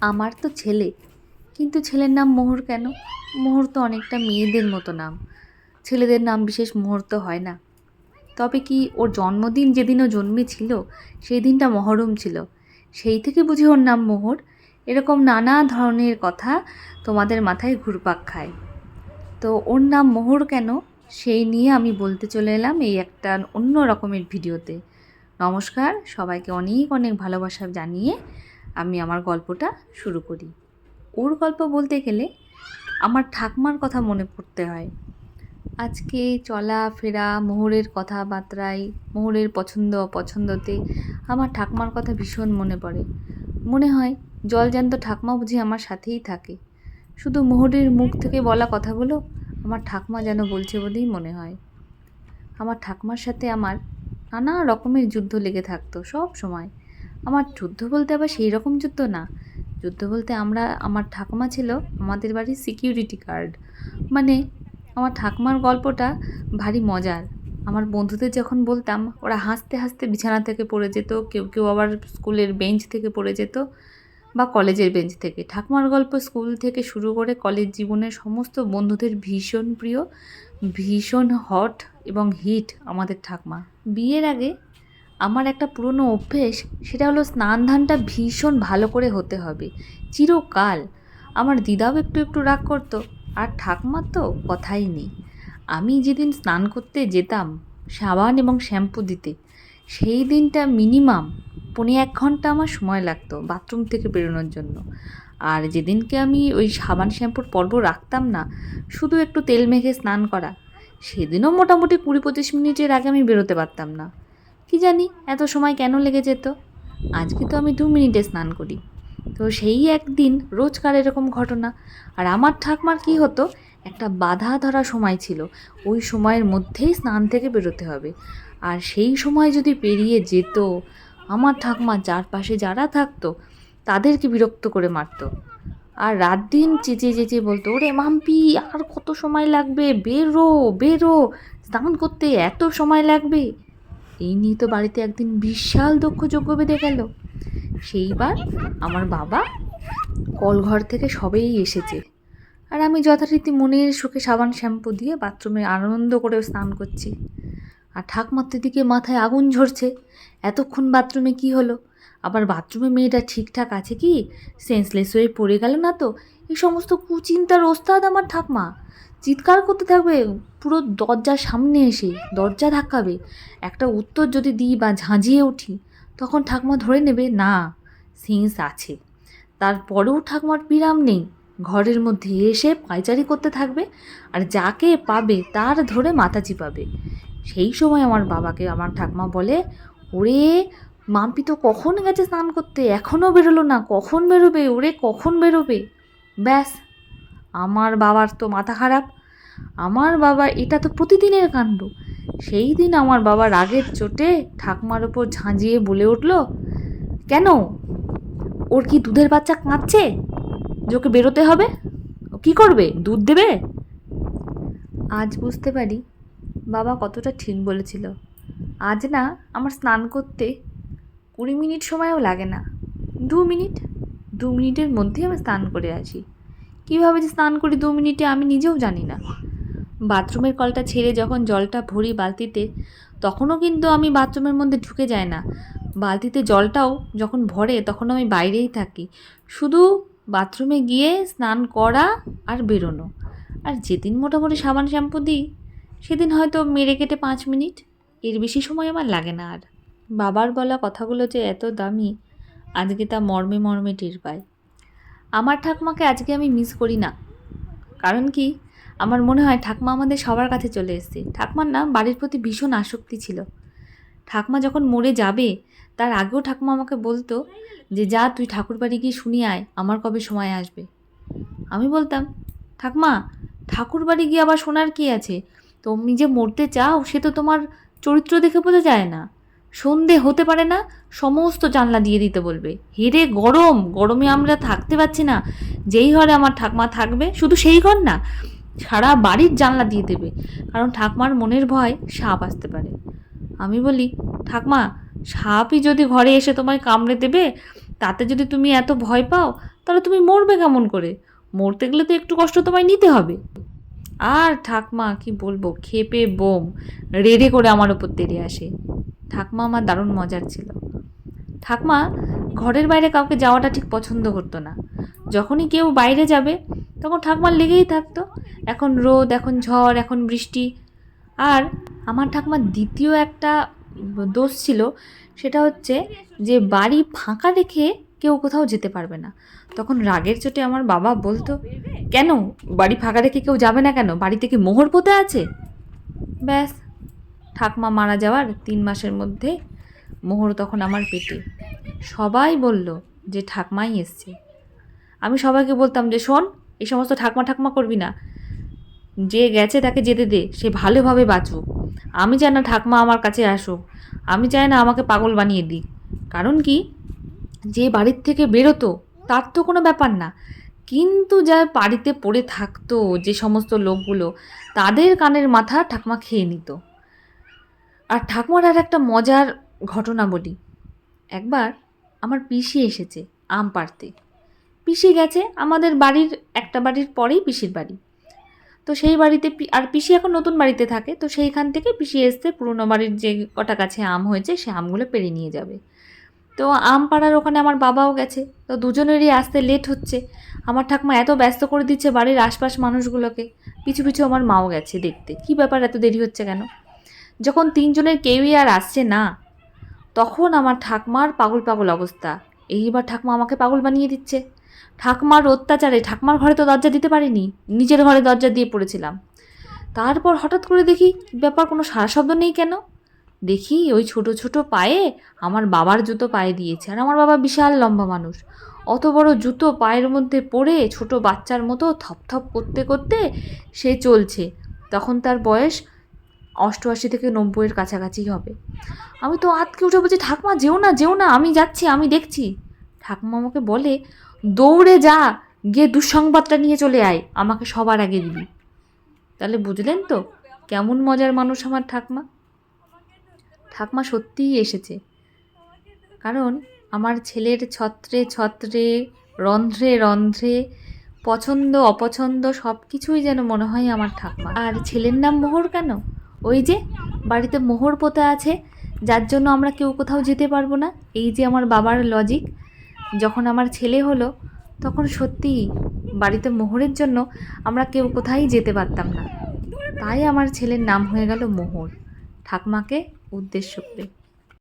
আমার তো ছেলে। কিন্তু ছেলের নাম মোহর কেন? মোহর তো অনেকটা মেয়েদের মতো নাম। ছেলেদের নাম বিশেষ মোহর তো হয় না। তবে কি ওর জন্মদিন যেদিন ও জন্মেছিল সেই দিনটা মহরম ছিল। সেই থেকে বুঝি ওর নাম মোহর। এরকম নানা ধরনের কথা তোমাদের মাথায় ঘুরপাক খায়। তো ওর নাম মোহর কেন? সেই নিয়ে আমি বলতে চলে এলাম এই একটা অন্য রকমের ভিডিওতে। নমস্কার, সবাইকে অনেক অনেক ভালোবাসা জানিয়ে আমি আমার গল্পটা শুরু করি। ওর গল্প বলতে গেলে আমার ঠাকমার কথা মনে পড়তে হয়। আজকে চলা ফেরা মোহরের কথাবার্তায়, মোহরের পছন্দ অপছন্দতে আমার ঠাকমার কথা ভীষণ মনে পড়ে। মনে হয় জলজান্ত ঠাকমা বুঝি আমার সাথেই থাকে। শুধু মোহরের মুখ থেকে বলা কথাগুলো আমার ঠাকমা যেন বলছে বলেই মনে হয়। আমার ঠাকমার সাথে আমার নানা রকমের যুদ্ধ লেগে থাকতো সব সময়। আমার যুদ্ধ বলতে আবার সেই রকম যুদ্ধ না। যুদ্ধ বলতে আমরা, আমার ঠাকুমা ছিল আমাদের বাড়ির সিকিউরিটি গার্ড মানে আমার ঠাকুমার গল্পটা ভারী মজার। আমার বন্ধুদের যখন বলতাম, ওরা হাসতে হাসতে বিছানা থেকে পড়ে যেত, কেউ কেউ আবার স্কুলের বেঞ্চ থেকে পড়ে যেত বা কলেজের বেঞ্চ থেকে। ঠাকুমার গল্প স্কুল থেকে শুরু করে কলেজ জীবনের সমস্ত বন্ধুদের ভীষণ প্রিয়, ভীষণ হট এবং হিট আমাদের ঠাকমা। বিয়ের আগে আমার একটা পুরনো অভ্যেস, সেটা হলো স্নান ধানটা ভীষণ ভালো করে হতে হবে। চিরকাল। আমার দিদাও একটু একটু রাগ করতো, আর ঠাকমার তো কথাই নেই। আমি যেদিন স্নান করতে যেতাম, সাবান এবং শ্যাম্পু দিতে, সেই দিনটা মিনিমাম পনে এক ঘণ্টা আমার সময় লাগতো বাথরুম থেকে বেরোনোর জন্য। আর যেদিনকে আমি ওই সাবান শ্যাম্পুর পর্ব রাখতাম না, শুধু একটু তেল মেখে স্নান করা, সেদিনও মোটামুটি কুড়ি পঁচিশ মিনিটের আগে আমি বেরোতে পারতাম না। কি জানি, এত সময় কেন লেগে যেত? আজকে তো আমি দু মিনিটে স্নান করি। তো সেই একদিন রোজকার এরকম ঘটনা। আর আমার ঠাকমার কি হতো, একটা বাধা ধরা সময় ছিল। ওই সময়ের মধ্যেই স্নান থেকে বেরোতে হবে। আর সেই সময় যদি পেরিয়ে যেত, আমার ঠাকমা চারপাশে যারা থাকতো, তাদেরকে বিরক্ত করে মারতো। আর রাত দিন চেঁচিয়ে চেঁচিয়ে বলতো, ওরে মাম্পি, আর কত সময় লাগবে? বেরো বেরো। স্নান করতে এত সময় লাগবে? এই নিয়ে তো বাড়িতে একদিন বিশাল দক্ষ যজ্ঞ বেঁধে গেল। সেইবার আমার বাবা কলঘর থেকে সবেই এসেছে। আর আমি যথারীতি মনের সুখে সাবান শ্যাম্পু দিয়ে বাথরুমে আনন্দ করে স্নান করছি। আর ঠাকমাত্রের দিকে মাথায় আগুন ঝরছে। এতক্ষণ বাথরুমে কি হলো? আবার বাথরুমে মেয়েটা ঠিকঠাক আছে কি? সেন্সলেস হয়ে পড়ে গেল না তো? এই সমস্ত কুচিন্তার ওস্তাদ আমার ঠাকমা। চিৎকার করতে থাকবে, পুরো দরজার সামনে এসে দরজা ধাক্কাবে। একটা উত্তর যদি দিই বা ঝাঁঝিয়ে উঠি, তখন ঠাকমা ধরে নেবে, না, সেন্স আছে। তারপরেও ঠাকমার বিরাম নেই। ঘরের মধ্যে এসে পায়চারি করতে থাকবে, আর যাকে পাবে তার ধরে মাথা চিপাবে সেই সময় আমার বাবাকে, আমার ঠাকমা বলে, ওরে, মাম্পি তো কখন গেছে স্নান করতে? এখনও বেরোলো না, কখন বেরোবে? ওরে, কখন বেরোবে? ব্যাস আমার বাবার তো মাথা খারাপ। আমার বাবা, এটা তো প্রতিদিনের কাণ্ড। সেই দিন আমার বাবা রাগের চোটে ঠাকমার ওপর ঝাঁঝিয়ে বলে উঠল, কেন? ওর কি দুধের বাচ্চা কাঁদছে? যে ওকে বেরোতে হবে? ও কী করবে? দুধ দেবে? আজ বুঝতে পারি বাবা কতটা ঠিক বলেছিল। আজ না আমার স্নান করতে কুড়ি মিনিট সময়ও লাগে না। দু মিনিট, দু মিনিটের মধ্যেই আমি স্নান করে আসি। কীভাবে যে স্নান করি দু মিনিটে আমি নিজেও জানি না। বাথরুমের কলটা ছেড়ে যখন জলটা ভরি বালতিতে, তখনও কিন্তু আমি বাথরুমের মধ্যে ঢুকে যাই না। বালতিতে জলটাও যখন ভরে তখন আমি বাইরেই থাকি। শুধু বাথরুমে গিয়ে স্নান করা আর বেরোনো। আর যেদিন মোটামুটি সাবান শ্যাম্পু দিই, সেদিন হয়তো মেরে কেটে পাঁচ মিনিট। এর বেশি সময় আমার লাগে না আর। বাবার বলা কথাগুলো যে এত দামি, আজকে তা মর্মে মর্মে টের পায়। আমার ঠাকমাকে আজকে আমি মিস করি না। কারণ কি? আমার মনে হয় ঠাকমা আমাদের সবার কাছে চলে এসেছে। ঠাকমার না বাড়ির প্রতি ভীষণ আসক্তি ছিল। ঠাকমা যখন মরে যাবে, তার আগেও ঠাকমা আমাকে বলতো যে, যা, তুই ঠাকুর বাড়ি গিয়ে শুনিয়ে আয়, আমার কবে সময় আসবে? আমি বলতাম, ঠাকমা, ঠাকুর বাড়ি গিয়ে আবার শোনার কি আছে? তুমি যে মরতে চাও, সে তো তোমার চরিত্র দেখে বোঝা যায় না। সন্ধে হতে পারে না, সমস্ত জানলা দিয়ে দিতে বলবে। হেরে গরম, গরমে আমরা থাকতে পারছি না। যেই ঘরে আমার ঠাকমা থাকবে, শুধু সেই ঘর না, সারা বাড়ির জানলা দিয়ে দেবে। কারণ ঠাকমার মনের ভয় সাপ আসতে পারে। আমি বলি, ঠাকমা, সাপই যদি ঘরে এসে তোমায় কামড়ে দেবে, তাতে যদি তুমি এত ভয় পাও, তাহলে তুমি মরবে কেমন করে? মরতে গেলে তো একটু কষ্ট তোমায় নিতে হবে। আর ঠাকমা, কি বলব, খেপে বোম, রেড়ে করে আমার ওপর তেড়ে আসে। ঠাকমা আমার দারুণ মজার ছিল। ঠাকমা ঘরের বাইরে কাউকে যাওয়াটা ঠিক পছন্দ করতো না। যখনই কেউ বাইরে যাবে, তখন ঠাকমার লেগেই থাকতো। এখন রোদ, এখন ঝড়, এখন বৃষ্টি। আর আমার ঠাকমার দ্বিতীয় একটা দোষ ছিল, সেটা হচ্ছে যে বাড়ি ফাঁকা রেখে কেউ কোথাও যেতে পারবে না। তখন রাগের চোটে আমার বাবা বলতো, কেন? বাড়ি ফাঁকা রেখে কেউ যাবে না কেন? বাড়িতে কি মোহর পোতে আছে? ব্যাস। ঠাকমা মারা যাওয়ার তিন মাসের মধ্যে মোহর তখন আমার পেটে। সবাই বলল যে ঠাকমাই এসছে। আমি সবাইকে বলতাম যে শোন, এই সমস্ত ঠাকমা ঠাকমা করবি না। যে গেছে তাকে যেতে দে, সে ভালোভাবে বাঁচুক। আমি চাই না ঠাকমা আমার কাছে আসুক। আমি চাই না আমাকে পাগল বানিয়ে দিক। কারণ কি? যে বাড়ির থেকে বেরোতো, তার তো কোনো ব্যাপার না। কিন্তু যা বাড়িতে পড়ে থাকতো যে সমস্ত লোকগুলো, তাদের কানের মাথা ঠাকমা খেয়ে নিত। আর ঠাকুমার আর একটা মজার ঘটনা বলি। একবার আমার পিসি এসেছে আম পাড়তে। পিসি গেছে, আমাদের বাড়ির একটা বাড়ির পরেই পিসির বাড়ি। তো সেই বাড়িতে আর পিসি এখন নতুন বাড়িতে থাকে, তো সেইখান থেকে পিসি এসছে, পুরনো বাড়ির যে কটা কাছে আম হয়েছে, সে আমগুলো পেরে নিয়ে যাবে। তো আম পাড়ার ওখানে আমার বাবাও গেছে, তো দুজনেরই আসতে লেট হচ্ছে। আমার ঠাকুমা এত ব্যস্ত করে দিচ্ছে বাড়ির আশপাশ মানুষগুলোকে, পিছু পিছু আমার মাও গেছে দেখতে। কি ব্যাপার এত দেরি হচ্ছে কেন? যখন তিনজনের কেউই আর আসছে না, তখন আমার ঠাকমার পাগল পাগল অবস্থা। এইবার ঠাকমা আমাকে পাগল বানিয়ে দিচ্ছে। ঠাকমার অত্যাচারে ঠাকমার ঘরে তো দরজা দিতে পারিনি, নিজের ঘরে দরজা দিয়ে পড়েছিলাম। তারপর হঠাৎ করে দেখি ব্যাপার কোনো সারা শব্দ নেই কেন? দেখি ওই ছোট ছোট পায়ে আমার বাবার জুতো পায়ে দিয়েছে আর আমার বাবা বিশাল লম্বা মানুষ। অত বড় জুতো পায়ের মধ্যে পড়ে ছোট বাচ্চার মতো থপথপ করতে করতে সে চলছে। তখন তার বয়স অষ্টআশি থেকে নব্বইয়ের কাছাকাছি হবে। আমি তো আতকে উঠে বলছি, ঠাকমা, যেও না যেও না, আমি যাচ্ছি, আমি দেখছি। ঠাকুমা আমাকে বলে, দৌড়ে যা, গিয়ে দুঃসংবাদটা নিয়ে চলে আয়, আমাকে সবার আগে দিবি। তাহলে বুঝলেন তো, কেমন মজার মানুষ আমার ঠাকমা। ঠাকমা সত্যিই এসেছে। কারণ আমার ছেলের ছত্রে ছত্রে, রন্ধ্রে রন্ধ্রে, পছন্দ, অপছন্দ সব কিছুই যেন মনে হয় আমার ঠাকমা আর ছেলের নাম মোহর কেন? ওই যে বাড়িতে মোহর পোতা আছে, যার জন্য আমরা কেউ কোথাও যেতে পারব না। এই যে আমার বাবার লজিক যখন আমার ছেলে হলো, তখন সত্যিই বাড়িতে মোহরের জন্য আমরা কেউ কোথায় যেতে পারতাম না। তাই আমার ছেলের নাম হয়ে গেল মোহর। ঠাকমাকে উদ্দেশ্য করে।